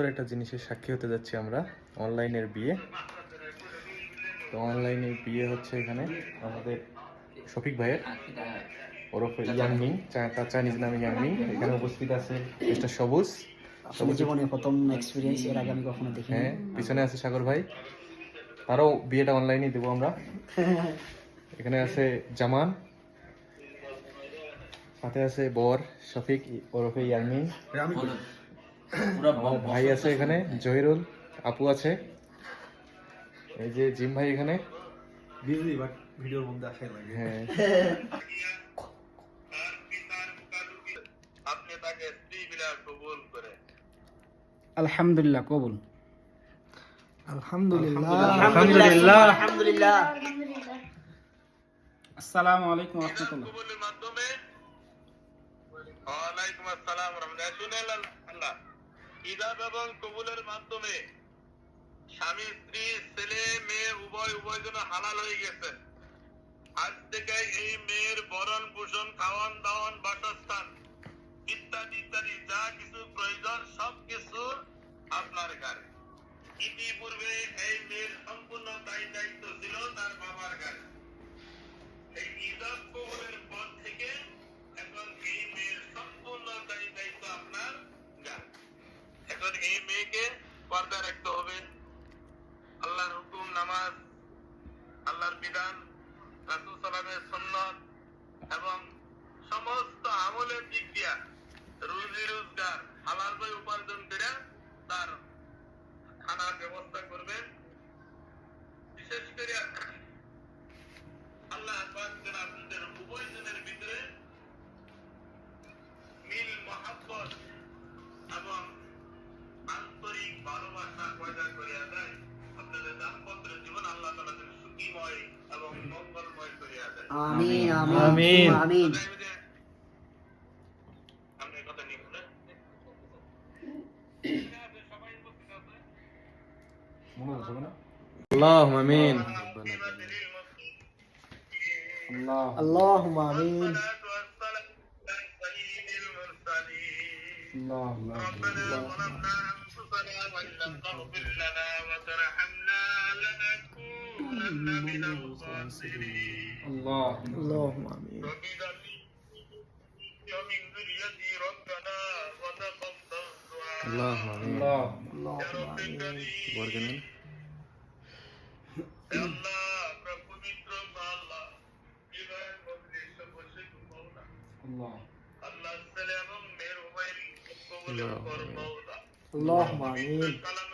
সুন্দর একটা জিনিসের সাক্ষী হতে যাচ্ছি আমরা অনলাইনের বিয়ে। তো অনলাইনে বিয়ে হচ্ছে এখানে আমাদের শফিক ভাইয়ের ওরফে ইয়াংমিং তার চাইনিজ নামে ইয়াংমিং এখানে উপস্থিত আছে মিস্টার সবুজ। আসলে জীবনে প্রথম এক্সপিরিয়েন্স এর আগে আমি কখনো দেখিনি। হ্যাঁ পিছনে আছে সাগর ভাই। তারও বিয়েটা অনলাইনে দেবো আমরা। এখানে আছে জামান। সাথে আছে বর শফিক ওরফে ইয়াংমিং ভাই আছে এখানে জহিরুল আপু আছে। এই যে জিম ভাই এখানে। বিজি বাট ভিডিওর মধ্যে আসাই লাগে। হ্যাঁ। আলহামদুলিল্লাহ কবুল। আলহামদুলিল্লাহ। আলহামদুলিল্লাহ। আলহামদুলিল্লাহ। আসসালামু আলাইকুম রহমতুল্লাহ কবুলের মাধ্যমে ওয়ালাইকুম আসসালাম রহমতুল্লাহ। ইজাব এবং কবুলের মাধ্যমে স্বামী, স্ত্রী, ছেলে, মেয়ে উভয় উভয় জন্য হালাল হয়ে গেছে। আজ থেকে এই মেয়ের বরণ পোষণ, খাওয়ান দাওয়ান, বাসস্থান ইত্যাদি ইত্যাদি, যা কিছু প্রয়োজন সব কিছু আপনার ঘরে। ইতিপূর্বে এই মেয়েকে পর্দা রাখতে হবে। আল্লাহর হুকুম, নামাজ, আল্লাহর বিধান, রাসূল সাল্লামের সুন্নাত এবং সমস্ত আমলের দিক দিয়া রুজি রোজগার, হালাল ভাবে উপার্জন করে তার খানার ব্যবস্থা করবেন। বিশেষ করে آمين آمين. آمين, آمين. اللهم آمين. اللهم آمين. اللهم آمين. ربنا ظلمنا أنفسنا وإن لم تغفر لنا من الخاسرين আল্লাহ আল্লাহুম্মা আমিন رب اجعل لي ومن ذريتي ربنا وتقبل دعاء আল্লাহ আমিন আল্লাহ يا رب الكريم বরকে নিন يا الله আমরা পবিত্র আল্লাহ বিবাহের মজলিসে বসে ঘুমাওনা আল্লাহ আল্লাহ ছেলে এবং মেয়ের উভয়েরই কবুল করো মাওলা আল্লাহুম্মা আমিন কালাম